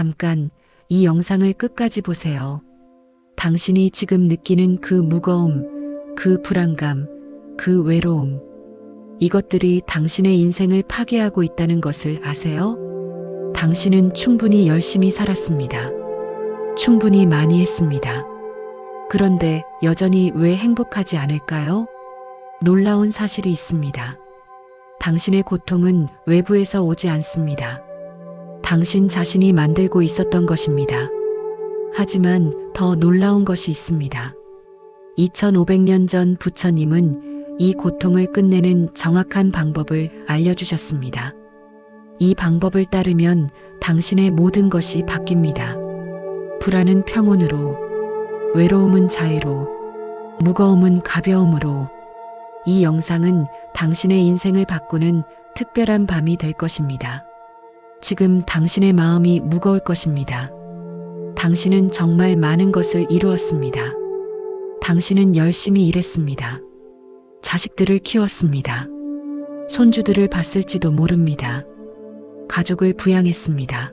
잠깐 이 영상을 끝까지 보세요. 당신이 지금 느끼는 그 무거움, 그 불안감, 그 외로움. 이것들이 당신의 인생을 파괴하고 있다는 것을 아세요? 당신은 충분히 열심히 살았습니다. 충분히 많이 했습니다. 그런데 여전히 왜 행복하지 않을까요? 놀라운 사실이 있습니다. 당신의 고통은 외부에서 오지 않습니다. 당신 자신이 만들고 있었던 것입니다. 하지만 더 놀라운 것이 있습니다. 2500년 전 부처님은 이 고통을 끝내는 정확한 방법을 알려주셨습니다. 이 방법을 따르면 당신의 모든 것이 바뀝니다. 불안은 평온으로, 외로움은 자유로, 무거움은 가벼움으로, 이 영상은 당신의 인생을 바꾸는 특별한 밤이 될 것입니다. 지금 당신의 마음이 무거울 것입니다. 당신은 정말 많은 것을 이루었습니다. 당신은 열심히 일했습니다. 자식들을 키웠습니다. 손주들을 봤을지도 모릅니다. 가족을 부양했습니다.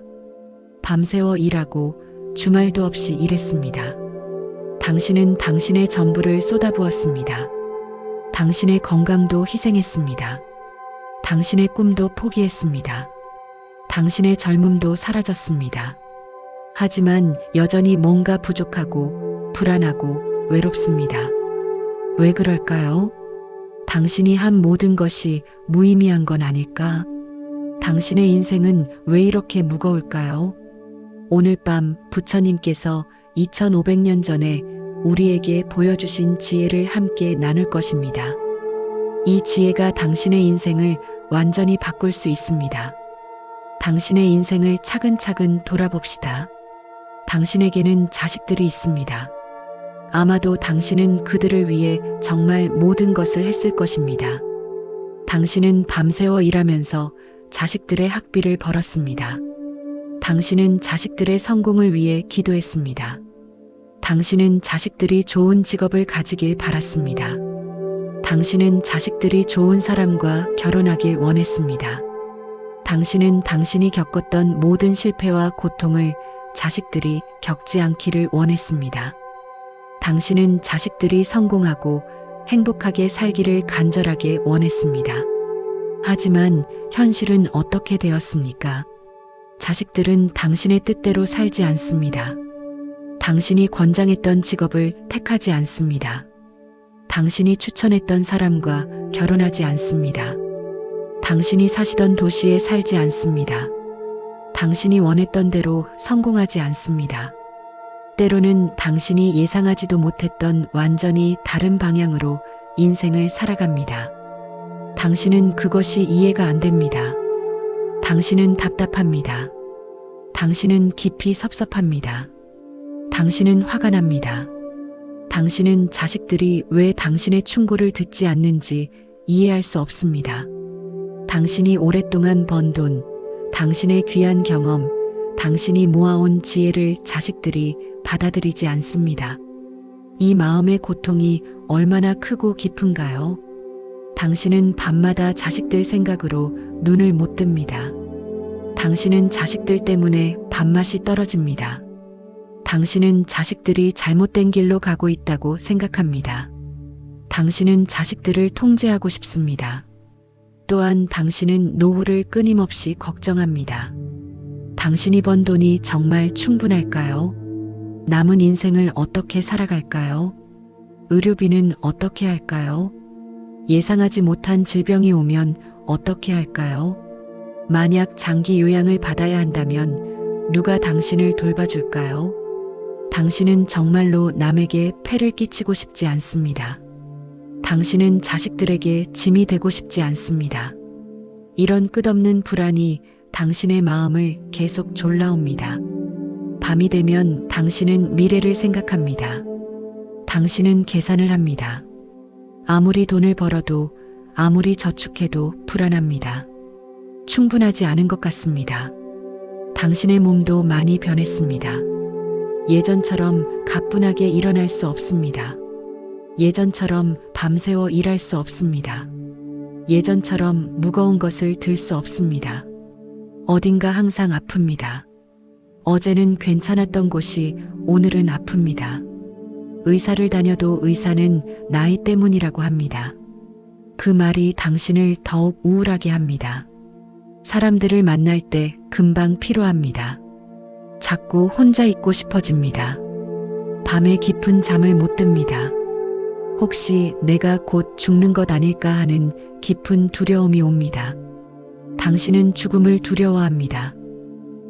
밤새워 일하고 주말도 없이 일했습니다. 당신은 당신의 전부를 쏟아부었습니다. 당신의 건강도 희생했습니다. 당신의 꿈도 포기했습니다. 당신의 젊음도 사라졌습니다. 하지만 여전히 뭔가 부족하고 불안하고 외롭습니다. 왜 그럴까요? 당신이 한 모든 것이 무의미한 건 아닐까? 당신의 인생은 왜 이렇게 무거울까요? 오늘 밤 부처님께서 2500년 전에 우리에게 보여주신 지혜를 함께 나눌 것입니다. 이 지혜가 당신의 인생을 완전히 바꿀 수 있습니다. 당신의 인생을 차근차근 돌아봅시다. 당신에게는 자식들이 있습니다. 아마도 당신은 그들을 위해 정말 모든 것을 했을 것입니다. 당신은 밤새워 일하면서 자식들의 학비를 벌었습니다. 당신은 자식들의 성공을 위해 기도했습니다. 당신은 자식들이 좋은 직업을 가지길 바랐습니다. 당신은 자식들이 좋은 사람과 결혼하길 원했습니다. 당신은 당신이 겪었던 모든 실패와 고통을 자식들이 겪지 않기를 원했습니다. 당신은 자식들이 성공하고 행복하게 살기를 간절하게 원했습니다. 하지만 현실은 어떻게 되었습니까? 자식들은 당신의 뜻대로 살지 않습니다. 당신이 권장했던 직업을 택하지 않습니다. 당신이 추천했던 사람과 결혼하지 않습니다. 당신이 사시던 도시에 살지 않습니다. 당신이 원했던 대로 성공하지 않습니다. 때로는 당신이 예상하지도 못했던 완전히 다른 방향으로 인생을 살아갑니다. 당신은 그것이 이해가 안 됩니다. 당신은 답답합니다. 당신은 깊이 섭섭합니다. 당신은 화가 납니다. 당신은 자식들이 왜 당신의 충고를 듣지 않는지 이해할 수 없습니다. 당신이 오랫동안 번 돈, 당신의 귀한 경험, 당신이 모아온 지혜를 자식들이 받아들이지 않습니다. 이 마음의 고통이 얼마나 크고 깊은가요? 당신은 밤마다 자식들 생각으로 눈을 못 뜹니다. 당신은 자식들 때문에 밥맛이 떨어집니다. 당신은 자식들이 잘못된 길로 가고 있다고 생각합니다. 당신은 자식들을 통제하고 싶습니다. 또한 당신은 노후를 끊임없이 걱정합니다. 당신이 번 돈이 정말 충분할까요? 남은 인생을 어떻게 살아갈까요? 의료비는 어떻게 할까요? 예상하지 못한 질병이 오면 어떻게 할까요? 만약 장기 요양을 받아야 한다면 누가 당신을 돌봐줄까요? 당신은 정말로 남에게 폐를 끼치고 싶지 않습니다. 당신은 자식들에게 짐이 되고 싶지 않습니다. 이런 끝없는 불안이 당신의 마음을 계속 졸라옵니다. 밤이 되면 당신은 미래를 생각합니다. 당신은 계산을 합니다. 아무리 돈을 벌어도 아무리 저축해도 불안합니다. 충분하지 않은 것 같습니다. 당신의 몸도 많이 변했습니다. 예전처럼 가뿐하게 일어날 수 없습니다. 예전처럼 밤새워 일할 수 없습니다. 예전처럼 무거운 것을 들 수 없습니다. 어딘가 항상 아픕니다. 어제는 괜찮았던 곳이 오늘은 아픕니다. 의사를 다녀도 의사는 나이 때문이라고 합니다. 그 말이 당신을 더욱 우울하게 합니다. 사람들을 만날 때 금방 피로합니다. 자꾸 혼자 있고 싶어집니다. 밤에 깊은 잠을 못 듭니다. 혹시 내가 곧 죽는 것 아닐까 하는 깊은 두려움이 옵니다. 당신은 죽음을 두려워합니다.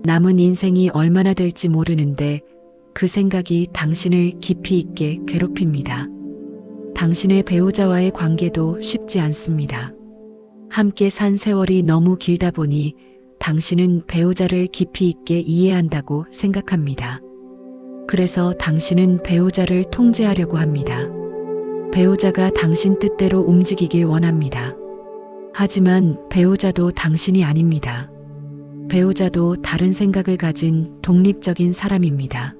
남은 인생이 얼마나 될지 모르는데 그 생각이 당신을 깊이 있게 괴롭힙니다. 당신의 배우자와의 관계도 쉽지 않습니다. 함께 산 세월이 너무 길다 보니 당신은 배우자를 깊이 있게 이해한다고 생각합니다. 그래서 당신은 배우자를 통제하려고 합니다. 배우자가 당신 뜻대로 움직이길 원합니다. 하지만 배우자도 당신이 아닙니다. 배우자도 다른 생각을 가진 독립적인 사람입니다.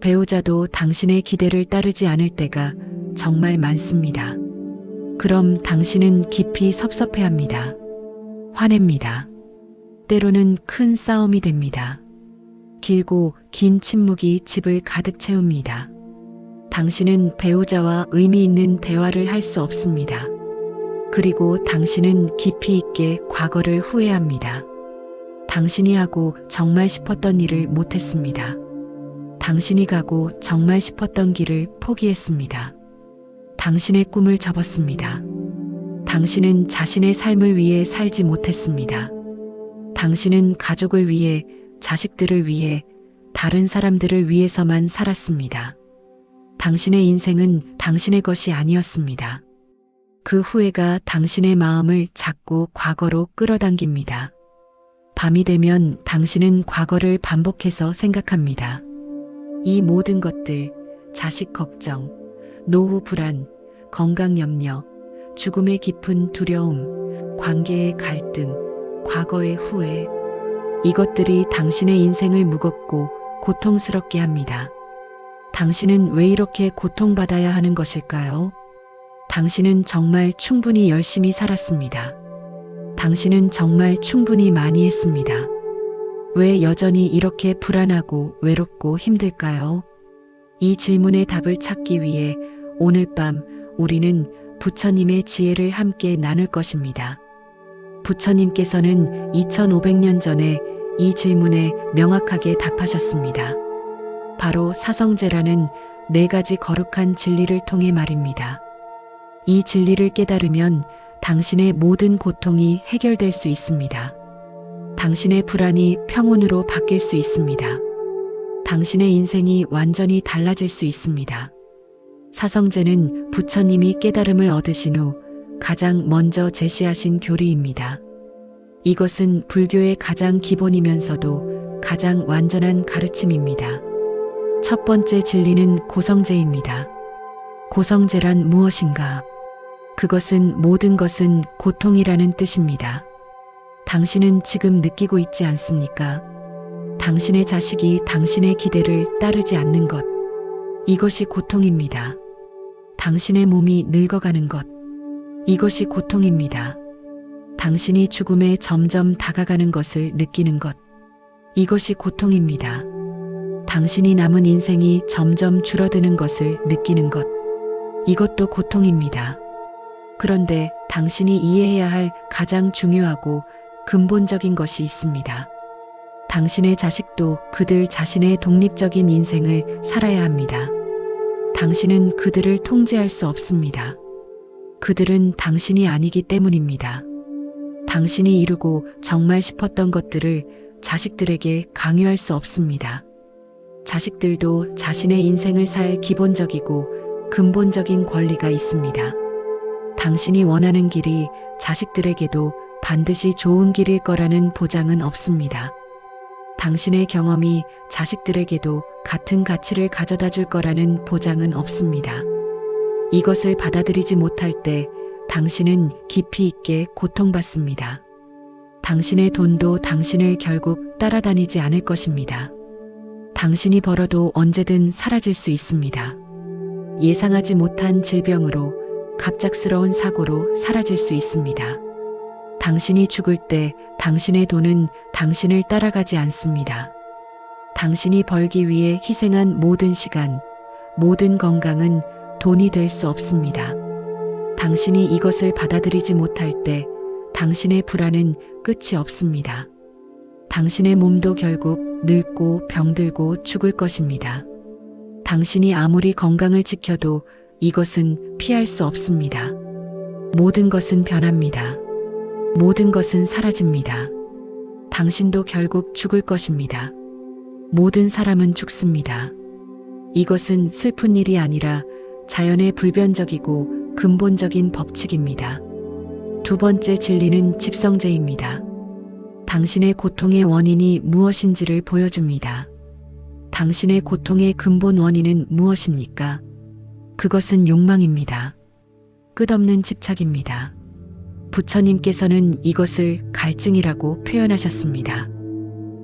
배우자도 당신의 기대를 따르지 않을 때가 정말 많습니다. 그럼 당신은 깊이 섭섭해 합니다. 화냅니다. 때로는 큰 싸움이 됩니다. 길고 긴 침묵이 집을 가득 채웁니다. 당신은 배우자와 의미 있는 대화를 할 수 없습니다. 그리고 당신은 깊이 있게 과거를 후회합니다. 당신이 하고 정말 싶었던 일을 못했습니다. 당신이 가고 정말 싶었던 길을 포기했습니다. 당신의 꿈을 접었습니다. 당신은 자신의 삶을 위해 살지 못했습니다. 당신은 가족을 위해, 자식들을 위해, 다른 사람들을 위해서만 살았습니다. 당신의 인생은 당신의 것이 아니었습니다. 그 후회가 당신의 마음을 자꾸 과거로 끌어당깁니다. 밤이 되면 당신은 과거를 반복해서 생각합니다. 이 모든 것들, 자식 걱정, 노후 불안, 건강 염려, 죽음의 깊은 두려움, 관계의 갈등, 과거의 후회, 이것들이 당신의 인생을 무겁고 고통스럽게 합니다. 당신은 왜 이렇게 고통받아야 하는 것일까요? 당신은 정말 충분히 열심히 살았습니다. 당신은 정말 충분히 많이 했습니다. 왜 여전히 이렇게 불안하고 외롭고 힘들까요? 이 질문의 답을 찾기 위해 오늘 밤 우리는 부처님의 지혜를 함께 나눌 것입니다. 부처님께서는 2500년 전에 이 질문에 명확하게 답하셨습니다. 바로 사성제라는 네 가지 거룩한 진리를 통해 말입니다. 이 진리를 깨달으면 당신의 모든 고통이 해결될 수 있습니다. 당신의 불안이 평온으로 바뀔 수 있습니다. 당신의 인생이 완전히 달라질 수 있습니다. 사성제는 부처님이 깨달음을 얻으신 후 가장 먼저 제시하신 교리입니다. 이것은 불교의 가장 기본이면서도 가장 완전한 가르침입니다. 첫 번째 진리는 고성제입니다. 고성제란 무엇인가? 그것은 모든 것은 고통이라는 뜻입니다. 당신은 지금 느끼고 있지 않습니까? 당신의 자식이 당신의 기대를 따르지 않는 것. 이것이 고통입니다. 당신의 몸이 늙어가는 것. 이것이 고통입니다. 당신이 죽음에 점점 다가가는 것을 느끼는 것. 이것이 고통입니다. 당신이 남은 인생이 점점 줄어드는 것을 느끼는 것. 이것도 고통입니다. 그런데 당신이 이해해야 할 가장 중요하고 근본적인 것이 있습니다. 당신의 자식도 그들 자신의 독립적인 인생을 살아야 합니다. 당신은 그들을 통제할 수 없습니다. 그들은 당신이 아니기 때문입니다. 당신이 이루고 정말 싶었던 것들을 자식들에게 강요할 수 없습니다. 자식들도 자신의 인생을 살 기본적이고 근본적인 권리가 있습니다. 당신이 원하는 길이 자식들에게도 반드시 좋은 길일 거라는 보장은 없습니다. 당신의 경험이 자식들에게도 같은 가치를 가져다 줄 거라는 보장은 없습니다. 이것을 받아들이지 못할 때 당신은 깊이 있게 고통받습니다. 당신의 돈도 당신을 결국 따라다니지 않을 것입니다. 당신이 벌어도 언제든 사라질 수 있습니다. 예상하지 못한 질병으로 갑작스러운 사고로 사라질 수 있습니다. 당신이 죽을 때 당신의 돈은 당신을 따라가지 않습니다. 당신이 벌기 위해 희생한 모든 시간, 모든 건강은 돈이 될 수 없습니다. 당신이 이것을 받아들이지 못할 때 당신의 불안은 끝이 없습니다. 당신의 몸도 결국 늙고 병들고 죽을 것입니다. 당신이 아무리 건강을 지켜도 이것은 피할 수 없습니다. 모든 것은 변합니다. 모든 것은 사라집니다. 당신도 결국 죽을 것입니다. 모든 사람은 죽습니다. 이것은 슬픈 일이 아니라 자연의 불변적이고 근본적인 법칙입니다. 두 번째 진리는 집성제입니다. 당신의 고통의 원인이 무엇인지를 보여줍니다. 당신의 고통의 근본 원인은 무엇입니까? 그것은 욕망입니다. 끝없는 집착입니다. 부처님께서는 이것을 갈증이라고 표현하셨습니다.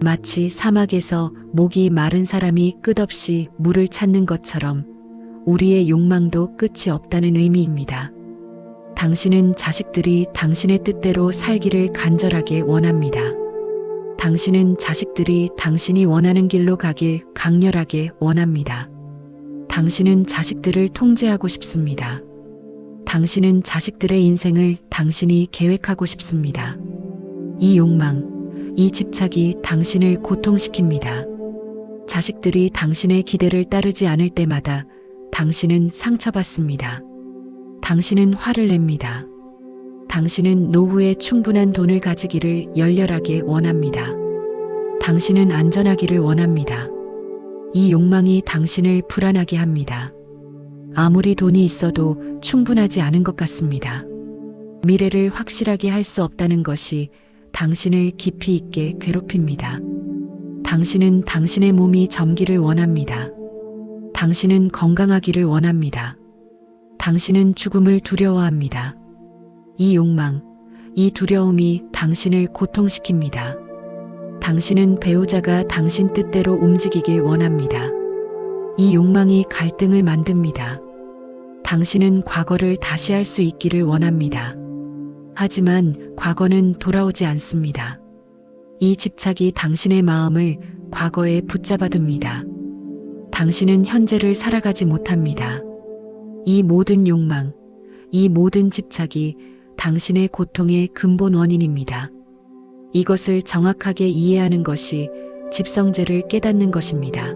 마치 사막에서 목이 마른 사람이 끝없이 물을 찾는 것처럼 우리의 욕망도 끝이 없다는 의미입니다. 당신은 자식들이 당신의 뜻대로 살기를 간절하게 원합니다. 당신은 자식들이 당신이 원하는 길로 가길 강렬하게 원합니다. 당신은 자식들을 통제하고 싶습니다. 당신은 자식들의 인생을 당신이 계획하고 싶습니다. 이 욕망, 이 집착이 당신을 고통시킵니다. 자식들이 당신의 기대를 따르지 않을 때마다 당신은 상처받습니다. 당신은 화를 냅니다. 당신은 노후에 충분한 돈을 가지기를 열렬하게 원합니다. 당신은 안전하기를 원합니다. 이 욕망이 당신을 불안하게 합니다. 아무리 돈이 있어도 충분하지 않은 것 같습니다. 미래를 확실하게 할 수 없다는 것이 당신을 깊이 있게 괴롭힙니다. 당신은 당신의 몸이 젊기를 원합니다. 당신은 건강하기를 원합니다. 당신은 죽음을 두려워합니다. 이 욕망, 이 두려움이 당신을 고통시킵니다. 당신은 배우자가 당신 뜻대로 움직이길 원합니다. 이 욕망이 갈등을 만듭니다. 당신은 과거를 다시 할 수 있기를 원합니다. 하지만 과거는 돌아오지 않습니다. 이 집착이 당신의 마음을 과거에 붙잡아둡니다. 당신은 현재를 살아가지 못합니다. 이 모든 욕망, 이 모든 집착이 당신의 고통의 근본 원인입니다. 이것을 정확하게 이해하는 것이 집성제를 깨닫는 것입니다.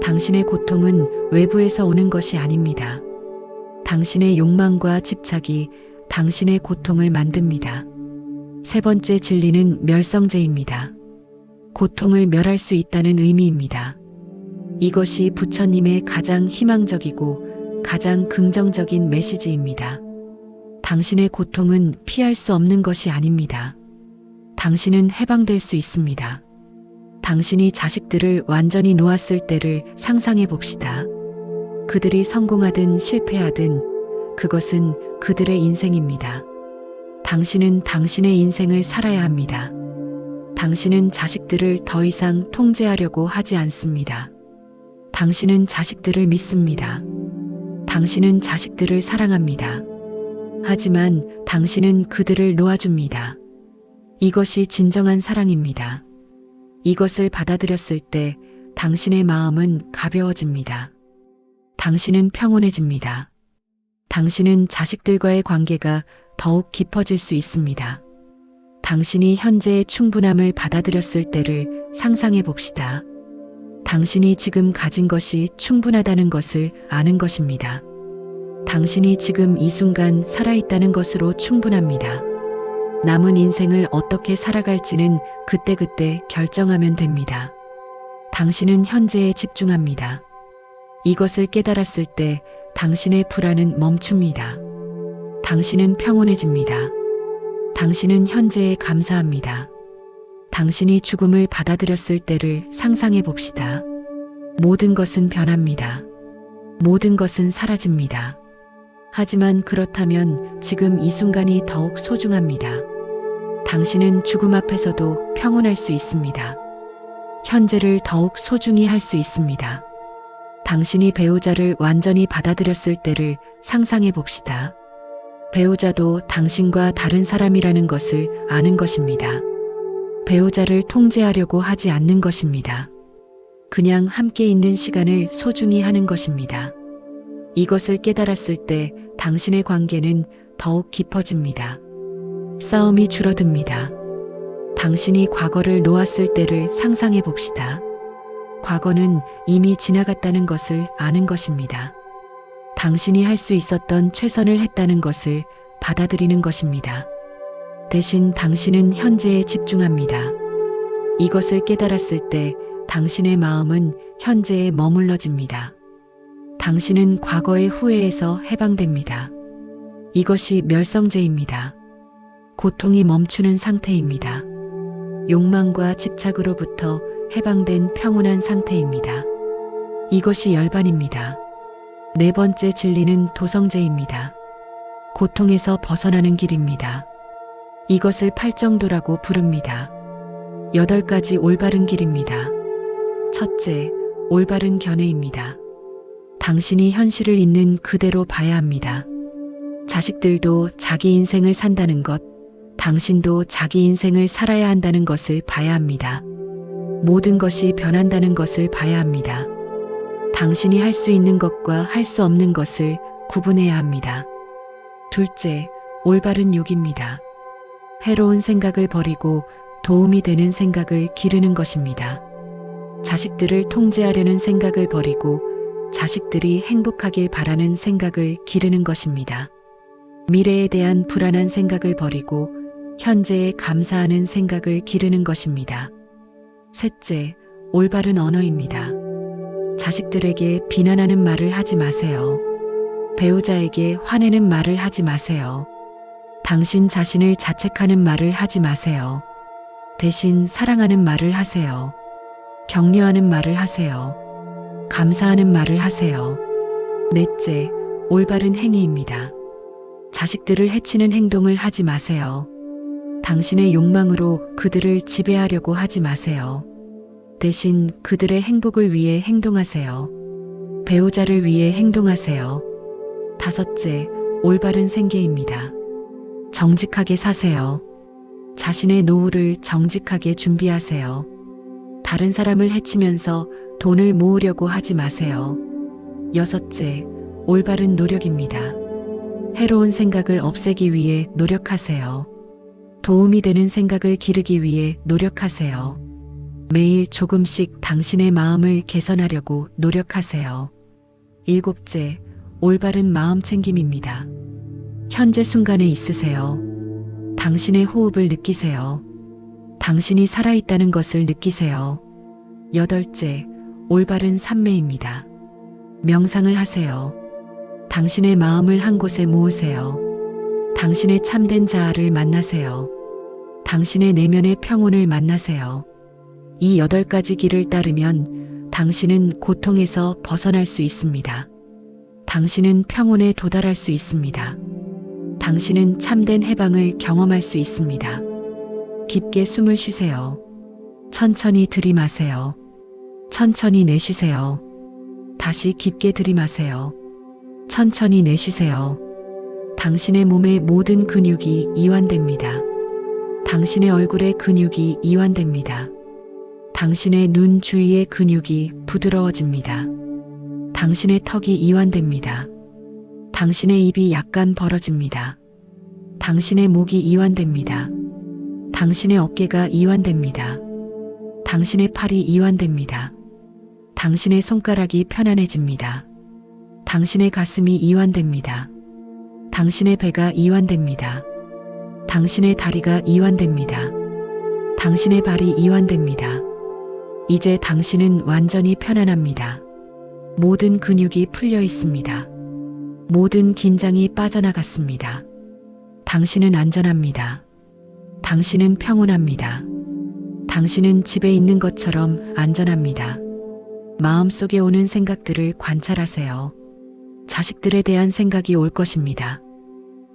당신의 고통은 외부에서 오는 것이 아닙니다. 당신의 욕망과 집착이 당신의 고통을 만듭니다. 세 번째 진리는 멸성제입니다. 고통을 멸할 수 있다는 의미입니다. 이것이 부처님의 가장 희망적이고 가장 긍정적인 메시지입니다. 당신의 고통은 피할 수 없는 것이 아닙니다. 당신은 해방될 수 있습니다. 당신이 자식들을 완전히 놓았을 때를 상상해 봅시다. 그들이 성공하든 실패하든 그것은 그들의 인생입니다. 당신은 당신의 인생을 살아야 합니다. 당신은 자식들을 더 이상 통제하려고 하지 않습니다. 당신은 자식들을 믿습니다. 당신은 자식들을 사랑합니다. 하지만 당신은 그들을 놓아줍니다. 이것이 진정한 사랑입니다. 이것을 받아들였을 때 당신의 마음은 가벼워집니다. 당신은 평온해집니다. 당신은 자식들과의 관계가 더욱 깊어질 수 있습니다. 당신이 현재의 충분함을 받아들였을 때를 상상해 봅시다. 당신이 지금 가진 것이 충분하다는 것을 아는 것입니다. 당신이 지금 이 순간 살아있다는 것으로 충분합니다. 남은 인생을 어떻게 살아갈지는 그때그때 결정하면 됩니다. 당신은 현재에 집중합니다. 이것을 깨달았을 때 당신의 불안은 멈춥니다. 당신은 평온해집니다. 당신은 현재에 감사합니다. 당신이 죽음을 받아들였을 때를 상상해 봅시다. 모든 것은 변합니다. 모든 것은 사라집니다. 하지만 그렇다면 지금 이 순간이 더욱 소중합니다. 당신은 죽음 앞에서도 평온할 수 있습니다. 현재를 더욱 소중히 할 수 있습니다. 당신이 배우자를 완전히 받아들였을 때를 상상해 봅시다. 배우자도 당신과 다른 사람이라는 것을 아는 것입니다. 배우자를 통제하려고 하지 않는 것입니다. 그냥 함께 있는 시간을 소중히 하는 것입니다. 이것을 깨달았을 때 당신의 관계는 더욱 깊어집니다. 싸움이 줄어듭니다. 당신이 과거를 놓았을 때를 상상해 봅시다. 과거는 이미 지나갔다는 것을 아는 것입니다. 당신이 할 수 있었던 최선을 했다는 것을 받아들이는 것입니다. 대신 당신은 현재에 집중합니다. 이것을 깨달았을 때 당신의 마음은 현재에 머물러집니다. 당신은 과거의 후회에서 해방됩니다. 이것이 멸성제입니다. 고통이 멈추는 상태입니다. 욕망과 집착으로부터 해방된 평온한 상태입니다. 이것이 열반입니다. 네 번째 진리는 도성제입니다. 고통에서 벗어나는 길입니다. 이것을 팔정도라고 부릅니다. 여덟 가지 올바른 길입니다. 첫째, 올바른 견해입니다. 당신이 현실을 있는 그대로 봐야 합니다. 자식들도 자기 인생을 산다는 것, 당신도 자기 인생을 살아야 한다는 것을 봐야 합니다. 모든 것이 변한다는 것을 봐야 합니다. 당신이 할 수 있는 것과 할 수 없는 것을 구분해야 합니다. 둘째, 올바른 욕입니다. 해로운 생각을 버리고 도움이 되는 생각을 기르는 것입니다. 자식들을 통제하려는 생각을 버리고 자식들이 행복하길 바라는 생각을 기르는 것입니다. 미래에 대한 불안한 생각을 버리고 현재에 감사하는 생각을 기르는 것입니다. 셋째, 올바른 언어입니다. 자식들에게 비난하는 말을 하지 마세요. 배우자에게 화내는 말을 하지 마세요. 당신 자신을 자책하는 말을 하지 마세요. 대신 사랑하는 말을 하세요. 격려하는 말을 하세요. 감사하는 말을 하세요. 넷째, 올바른 행위입니다. 자식들을 해치는 행동을 하지 마세요. 당신의 욕망으로 그들을 지배하려고 하지 마세요. 대신 그들의 행복을 위해 행동하세요. 배우자를 위해 행동하세요. 다섯째, 올바른 생계입니다. 정직하게 사세요. 자신의 노후를 정직하게 준비하세요. 다른 사람을 해치면서 돈을 모으려고 하지 마세요. 여섯째, 올바른 노력입니다. 해로운 생각을 없애기 위해 노력하세요. 도움이 되는 생각을 기르기 위해 노력하세요. 매일 조금씩 당신의 마음을 개선하려고 노력하세요. 일곱째, 올바른 마음 챙김입니다. 현재 순간에 있으세요. 당신의 호흡을 느끼세요. 당신이 살아있다는 것을 느끼세요. 여덟째, 올바른 산매입니다. 명상을 하세요. 당신의 마음을 한 곳에 모으세요. 당신의 참된 자아를 만나세요. 당신의 내면의 평온을 만나세요. 이 여덟 가지 길을 따르면 당신은 고통에서 벗어날 수 있습니다. 당신은 평온에 도달할 수 있습니다. 당신은 참된 해방을 경험할 수 있습니다. 깊게 숨을 쉬세요. 천천히 들이마세요. 천천히 내쉬세요. 다시 깊게 들이마세요. 천천히 내쉬세요. 당신의 몸의 모든 근육이 이완됩니다. 당신의 얼굴의 근육이 이완됩니다. 당신의 눈 주위의 근육이 부드러워집니다. 당신의 턱이 이완됩니다. 당신의 입이 약간 벌어집니다. 당신의 목이 이완됩니다. 당신의 어깨가 이완됩니다. 당신의 팔이 이완됩니다. 당신의 손가락이 편안해집니다. 당신의 가슴이 이완됩니다. 당신의 배가 이완됩니다. 당신의 다리가 이완됩니다. 당신의 발이 이완됩니다. 이제 당신은 완전히 편안합니다. 모든 근육이 풀려 있습니다. 모든 긴장이 빠져나갔습니다. 당신은 안전합니다. 당신은 평온합니다. 당신은 집에 있는 것처럼 안전합니다. 마음속에 오는 생각들을 관찰하세요. 자식들에 대한 생각이 올 것입니다.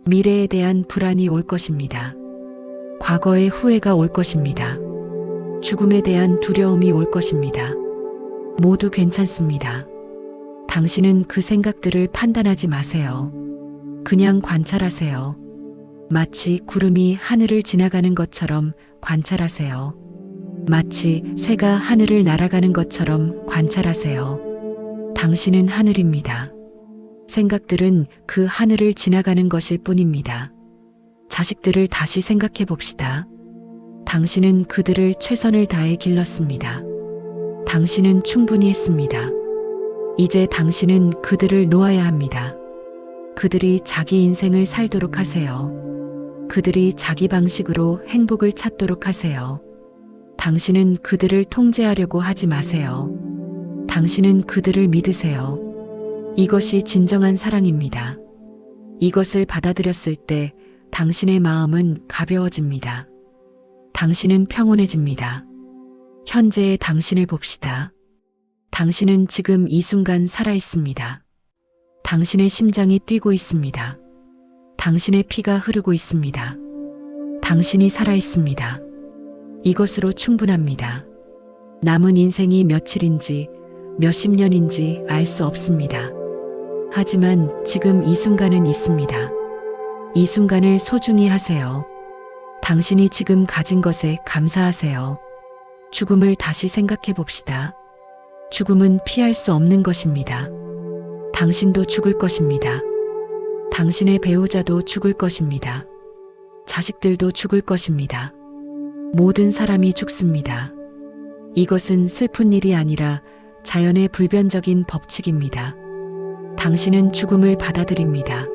미래에 대한 불안이 올 것입니다. 과거의 후회가 올 것입니다. 죽음에 대한 두려움이 올 것입니다. 모두 괜찮습니다. 당신은 그 생각들을 판단하지 마세요. 그냥 관찰하세요. 마치 구름이 하늘을 지나가는 것처럼 관찰하세요. 마치 새가 하늘을 날아가는 것처럼 관찰하세요. 당신은 하늘입니다. 생각들은 그 하늘을 지나가는 것일 뿐입니다. 자식들을 다시 생각해 봅시다. 당신은 그들을 최선을 다해 길렀습니다. 당신은 충분히 했습니다. 이제 당신은 그들을 놓아야 합니다. 그들이 자기 인생을 살도록 하세요. 그들이 자기 방식으로 행복을 찾도록 하세요. 당신은 그들을 통제하려고 하지 마세요. 당신은 그들을 믿으세요. 이것이 진정한 사랑입니다. 이것을 받아들였을 때 당신의 마음은 가벼워집니다. 당신은 평온해집니다. 현재의 당신을 봅시다. 당신은 지금 이 순간 살아 있습니다. 당신의 심장이 뛰고 있습니다. 당신의 피가 흐르고 있습니다. 당신이 살아 있습니다. 이것으로 충분합니다. 남은 인생이 며칠인지 몇십 년인지 알 수 없습니다. 하지만 지금 이 순간은 있습니다. 이 순간을 소중히 하세요. 당신이 지금 가진 것에 감사하세요. 죽음을 다시 생각해 봅시다. 죽음은 피할 수 없는 것입니다. 당신도 죽을 것입니다. 당신의 배우자도 죽을 것입니다. 자식들도 죽을 것입니다. 모든 사람이 죽습니다. 이것은 슬픈 일이 아니라 자연의 불변적인 법칙입니다. 당신은 죽음을 받아들입니다.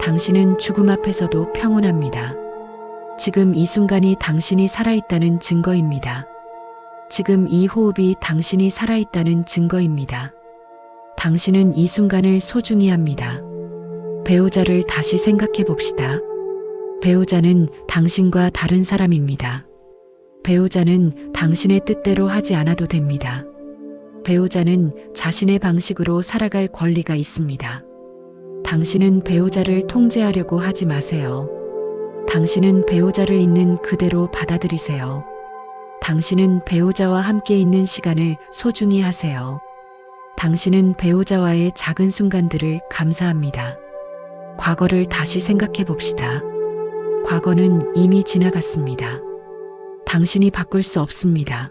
당신은 죽음 앞에서도 평온합니다. 지금 이 순간이 당신이 살아있다는 증거입니다. 지금 이 호흡이 당신이 살아있다는 증거입니다. 당신은 이 순간을 소중히 합니다. 배우자를 다시 생각해 봅시다. 배우자는 당신과 다른 사람입니다. 배우자는 당신의 뜻대로 하지 않아도 됩니다. 배우자는 자신의 방식으로 살아갈 권리가 있습니다. 당신은 배우자를 통제하려고 하지 마세요. 당신은 배우자를 있는 그대로 받아들이세요. 당신은 배우자와 함께 있는 시간을 소중히 하세요. 당신은 배우자와의 작은 순간들을 감사합니다. 과거를 다시 생각해 봅시다. 과거는 이미 지나갔습니다. 당신이 바꿀 수 없습니다.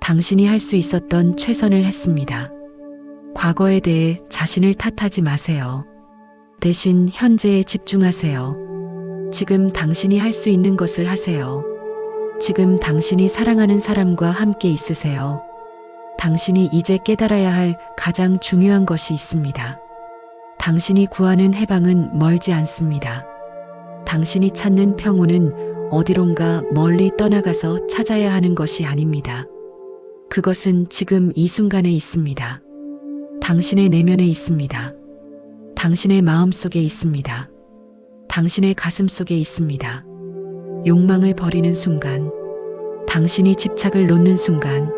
당신이 할 수 있었던 최선을 했습니다. 과거에 대해 자신을 탓하지 마세요. 대신 현재에 집중하세요. 지금 당신이 할 수 있는 것을 하세요. 지금 당신이 사랑하는 사람과 함께 있으세요. 당신이 이제 깨달아야 할 가장 중요한 것이 있습니다. 당신이 구하는 해방은 멀지 않습니다. 당신이 찾는 평온은 어디론가 멀리 떠나가서 찾아야 하는 것이 아닙니다. 그것은 지금 이 순간에 있습니다. 당신의 내면에 있습니다. 당신의 마음 속에 있습니다. 당신의 가슴 속에 있습니다. 욕망을 버리는 순간, 당신이 집착을 놓는 순간,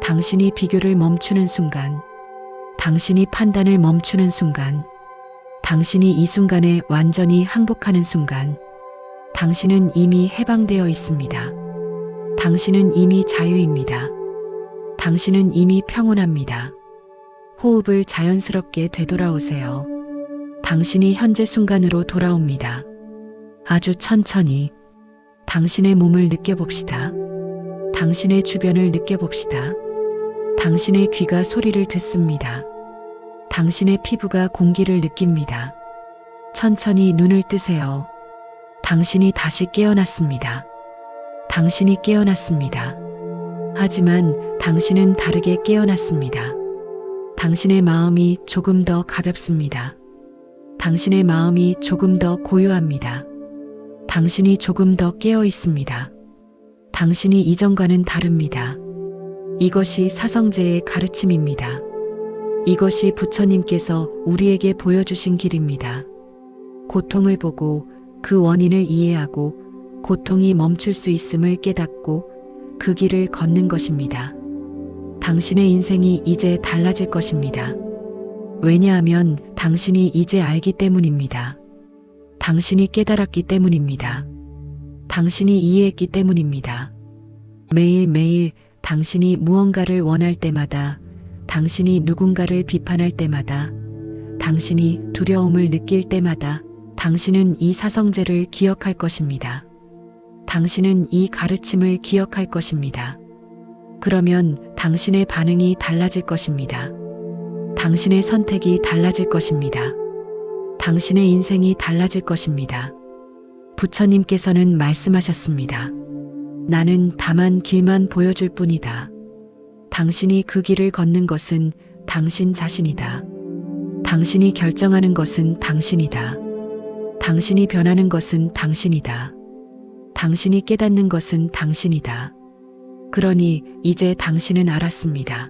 당신이 비교를 멈추는 순간, 당신이 판단을 멈추는 순간, 당신이 이 순간에 완전히 항복하는 순간, 당신은 이미 해방되어 있습니다. 당신은 이미 자유입니다. 당신은 이미 평온합니다. 호흡을 자연스럽게 되돌아오세요. 당신이 현재 순간으로 돌아옵니다. 아주 천천히 당신의 몸을 느껴봅시다. 당신의 주변을 느껴봅시다. 당신의 귀가 소리를 듣습니다. 당신의 피부가 공기를 느낍니다. 천천히 눈을 뜨세요. 당신이 다시 깨어났습니다. 당신이 깨어났습니다. 하지만 당신은 다르게 깨어났습니다. 당신의 마음이 조금 더 가볍습니다. 당신의 마음이 조금 더 고요합니다. 당신이 조금 더 깨어 있습니다. 당신이 이전과는 다릅니다. 이것이 사성제의 가르침입니다. 이것이 부처님께서 우리에게 보여주신 길입니다. 고통을 보고 그 원인을 이해하고 고통이 멈출 수 있음을 깨닫고 그 길을 걷는 것입니다. 당신의 인생이 이제 달라질 것입니다. 왜냐하면 당신이 이제 알기 때문입니다. 당신이 깨달았기 때문입니다. 당신이 이해했기 때문입니다. 매일매일 당신이 무언가를 원할 때마다, 당신이 누군가를 비판할 때마다, 당신이 두려움을 느낄 때마다, 당신은 이 사성제를 기억할 것입니다. 당신은 이 가르침을 기억할 것입니다. 그러면 당신의 반응이 달라질 것입니다. 당신의 선택이 달라질 것입니다. 당신의 인생이 달라질 것입니다. 부처님께서는 말씀하셨습니다. 나는 다만 길만 보여줄 뿐이다. 당신이 그 길을 걷는 것은 당신 자신이다. 당신이 결정하는 것은 당신이다. 당신이 변하는 것은 당신이다. 당신이 깨닫는 것은 당신이다. 그러니 이제 당신은 알았습니다.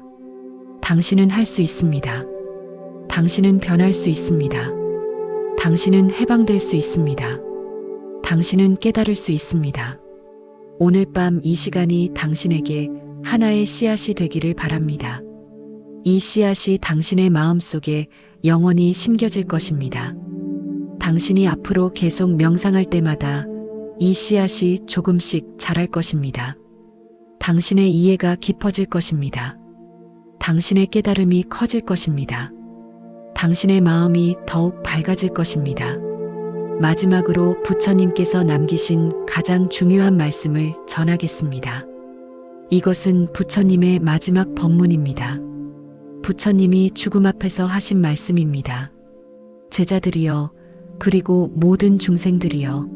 당신은 할 수 있습니다. 당신은 변할 수 있습니다. 당신은 해방될 수 있습니다. 당신은 깨달을 수 있습니다. 오늘 밤 이 시간이 당신에게 하나의 씨앗이 되기를 바랍니다. 이 씨앗이 당신의 마음 속에 영원히 심겨질 것입니다. 당신이 앞으로 계속 명상할 때마다 이 씨앗이 조금씩 자랄 것입니다. 당신의 이해가 깊어질 것입니다. 당신의 깨달음이 커질 것입니다. 당신의 마음이 더욱 밝아질 것입니다. 마지막으로 부처님께서 남기신 가장 중요한 말씀을 전하겠습니다. 이것은 부처님의 마지막 법문입니다. 부처님이 죽음 앞에서 하신 말씀입니다. 제자들이여, 그리고 모든 중생들이여,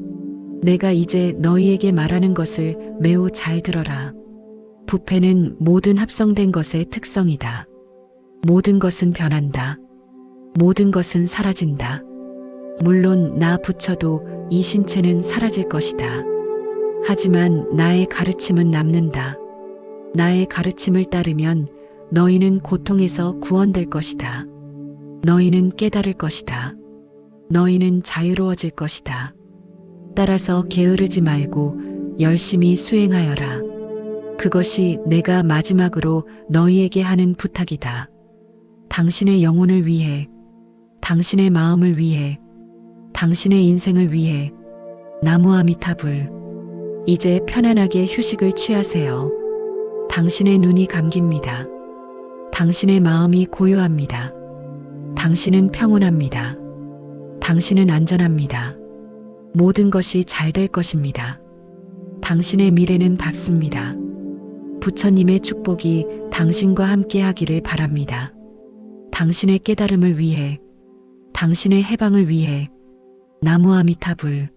내가 이제 너희에게 말하는 것을 매우 잘 들어라. 부패는 모든 합성된 것의 특성이다. 모든 것은 변한다. 모든 것은 사라진다. 물론 나 부처도 이 신체는 사라질 것이다. 하지만 나의 가르침은 남는다. 나의 가르침을 따르면 너희는 고통에서 구원될 것이다. 너희는 깨달을 것이다. 너희는 자유로워질 것이다. 따라서 게으르지 말고 열심히 수행하여라. 그것이 내가 마지막으로 너희에게 하는 부탁이다. 당신의 영혼을 위해, 당신의 마음을 위해, 당신의 인생을 위해, 나무아미타불. 이제 편안하게 휴식을 취하세요. 당신의 눈이 감깁니다. 당신의 마음이 고요합니다. 당신은 평온합니다. 당신은 안전합니다. 모든 것이 잘 될 것입니다. 당신의 미래는 밝습니다. 부처님의 축복이 당신과 함께 하기를 바랍니다. 당신의 깨달음을 위해, 당신의 해방을 위해, 나무아미타불.